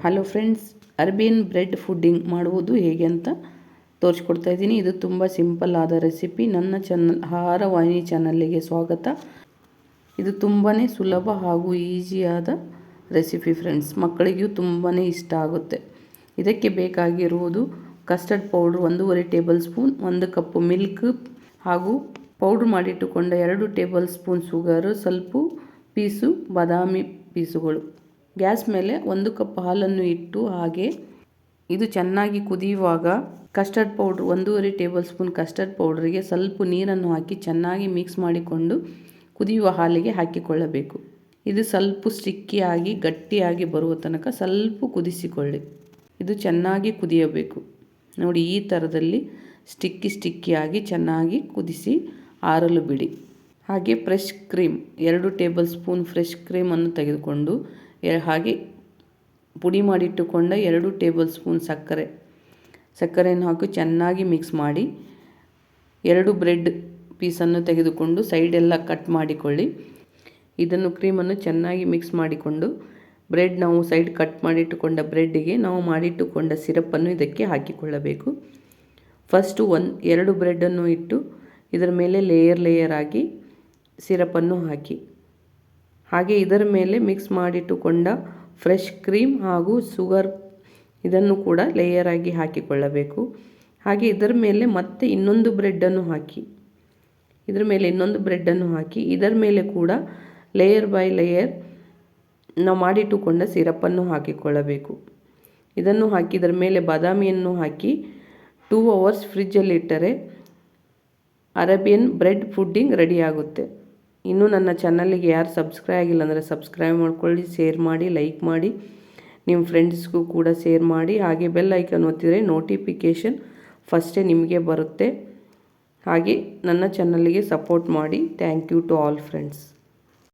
Hello friends Arabian bread pudding ಮಾಡುವುದು ಹೇಗೆ ಅಂತ ತೋರಿಸ್ಕೊಡ್ತಾ ಇದ್ದೀನಿ. ಇದು ತುಂಬ ಸಿಂಪಲ್ ಆದ ರೆಸಿಪಿ ನನ್ನ ಚಾನಲ್ ಆಹಾರ ವಾಹಿನಿ ಚಾನಲ್ಲಿಗೆ ಸ್ವಾಗತ. ಇದು ತುಂಬಾ ಸುಲಭ ಹಾಗೂ ಈಸಿಯಾದ ರೆಸಿಪಿ ಫ್ರೆಂಡ್ಸ್ ಮಕ್ಕಳಿಗೂ ತುಂಬಾ ಇಷ್ಟ ಆಗುತ್ತೆ. ಇದಕ್ಕೆ ಬೇಕಾಗಿರುವುದು ಕಸ್ಟರ್ಡ್ ಪೌಡ್ರ್ ಒಂದೂವರೆ ಟೇಬಲ್ ಸ್ಪೂನ್ ಒಂದು ಕಪ್ಪು ಮಿಲ್ಕ್ ಹಾಗೂ ಪೌಡ್ರ್ ಮಾಡಿಟ್ಟುಕೊಂಡ ಎರಡು ಟೇಬಲ್ ಸ್ಪೂನ್ ಶುಗರು ಸ್ವಲ್ಪ ಪೀಸು, ಬಾದಾಮಿ ಪೀಸುಗಳು. ಗ್ಯಾಸ್ ಮೇಲೆ ಒಂದು ಕಪ್ ಹಾಲನ್ನು ಇಟ್ಟು ಹಾಗೆ ಇದು ಚೆನ್ನಾಗಿ ಕುದಿಯುವಾಗ ಕಸ್ಟರ್ಡ್ ಪೌಡ್ರ್ ಒಂದೂವರೆ ಟೇಬಲ್ ಸ್ಪೂನ್ ಕಸ್ಟರ್ಡ್ ಪೌಡ್ರಿಗೆ ಸ್ವಲ್ಪ ನೀರನ್ನು ಹಾಕಿ ಚೆನ್ನಾಗಿ ಮಿಕ್ಸ್ ಮಾಡಿಕೊಂಡು ಕುದಿಯುವ ಹಾಲಿಗೆ ಹಾಕಿಕೊಳ್ಳಬೇಕು. ಇದು ಸ್ವಲ್ಪ ಸ್ಟಿಕ್ಕಿಯಾಗಿ, ಗಟ್ಟಿಯಾಗಿ ಬರುವ ತನಕ ಸ್ವಲ್ಪ ಕುದಿಸಿಕೊಳ್ಳಿ. ಇದು ಚೆನ್ನಾಗಿ ಕುದಿಯಬೇಕು. ನೋಡಿ, ಈ ಥರದಲ್ಲಿ ಸ್ಟಿಕ್ಕಿ ಸ್ಟಿಕ್ಕಿಯಾಗಿ ಚೆನ್ನಾಗಿ ಕುದಿಸಿ ಆರಲು ಬಿಡಿ. ಹಾಗೆ ಫ್ರೆಶ್ ಕ್ರೀಮ್ ಎರಡು ಟೇಬಲ್ ಸ್ಪೂನ್ ಫ್ರೆಶ್ ಕ್ರೀಮನ್ನು ತೆಗೆದುಕೊಂಡು ಹಾಗೆ ಪುಡಿ ಮಾಡಿಟ್ಟುಕೊಂಡ ಎರಡು ಟೇಬಲ್ ಸ್ಪೂನ್ ಸಕ್ಕರೆ. ಸಕ್ಕರೆಯನ್ನು ಹಾಕಿ ಚೆನ್ನಾಗಿ ಮಿಕ್ಸ್ ಮಾಡಿ ಎರಡು ಬ್ರೆಡ್ ಪೀಸನ್ನು ತೆಗೆದುಕೊಂಡು ಸೈಡೆಲ್ಲ ಕಟ್ ಮಾಡಿಕೊಳ್ಳಿ. ಇದನ್ನು ಕ್ರೀಮನ್ನು ಚೆನ್ನಾಗಿ ಮಿಕ್ಸ್ ಮಾಡಿಕೊಂಡು ಬ್ರೆಡ್ ನಾವು ಸೈಡ್ ಕಟ್ ಮಾಡಿಟ್ಟುಕೊಂಡ ಬ್ರೆಡ್ಡಿಗೆ ನಾವು ಮಾಡಿಟ್ಟುಕೊಂಡ ಸಿರಪ್ಪನ್ನು ಇದಕ್ಕೆ ಹಾಕಿಕೊಳ್ಳಬೇಕು. ಫಸ್ಟು ಒಂದು ಎರಡು ಬ್ರೆಡ್ಡನ್ನು ಇಟ್ಟು ಇದರ ಮೇಲೆ ಲೇಯರ್ ಲೇಯರ್ ಆಗಿ ಸಿರಪನ್ನು ಹಾಕಿ. ಹಾಗೆ ಇದರ ಮೇಲೆ ಮಿಕ್ಸ್ ಮಾಡಿಟ್ಟುಕೊಂಡ ಫ್ರೆಶ್ ಕ್ರೀಮ್ ಹಾಗೂ ಶುಗರ್ ಇದನ್ನು ಕೂಡ ಲೇಯರ್ ಆಗಿ ಹಾಕಿಕೊಳ್ಳಬೇಕು. ಹಾಗೆ ಇದರ ಮೇಲೆ ಮತ್ತೆ ಇನ್ನೊಂದು ಬ್ರೆಡ್ಡನ್ನು ಹಾಕಿ. ಇದರ ಮೇಲೆ ಇನ್ನೊಂದು ಬ್ರೆಡ್ಡನ್ನು ಹಾಕಿ. ಇದರ ಮೇಲೆ ಕೂಡ ಲೇಯರ್ ಬೈ ಲೇಯರ್ ನಾವು ಮಾಡಿಟ್ಟುಕೊಂಡ ಸಿರಪ್ಪನ್ನು ಹಾಕಿಕೊಳ್ಳಬೇಕು. ಇದನ್ನು ಹಾಕಿ, ಇದರ ಮೇಲೆ ಬಾದಾಮಿಯನ್ನು ಹಾಕಿ ಟೂ ಅವರ್ಸ್ ಫ್ರಿಜ್ಜಲ್ಲಿಟ್ಟರೆ ಅರೇಬಿಯನ್ ಬ್ರೆಡ್ ಫುಡ್ಡಿಂಗ್ ರೆಡಿಯಾಗುತ್ತೆ ಇನ್ನೂ ನನ್ನ ಚಾನಲ್ಗೆ ಯಾರು ಸಬ್ಸ್ಕ್ರೈಬ್ ಆಗಿಲ್ಲ ಅಂದರೆ ಸಬ್ಸ್ಕ್ರೈಬ್ ಮಾಡ್ಕೊಳ್ಳಿ ಶೇರ್ ಮಾಡಿ ಲೈಕ್ ಮಾಡಿ ನಿಮ್ಮ ಫ್ರೆಂಡ್ಸ್ಗೂ ಕೂಡ ಶೇರ್ ಮಾಡಿ. ಹಾಗೆ ಬೆಲ್ ಐಕನ್ ಒತ್ತಿದರೆ ನೋಟಿಫಿಕೇಷನ್ ಫಸ್ಟೇ ನಿಮಗೆ ಬರುತ್ತೆ. ಹಾಗೆ ನನ್ನ ಚಾನಲ್ಗೆ ಸಪೋರ್ಟ್ ಮಾಡಿ. Thank you to all friends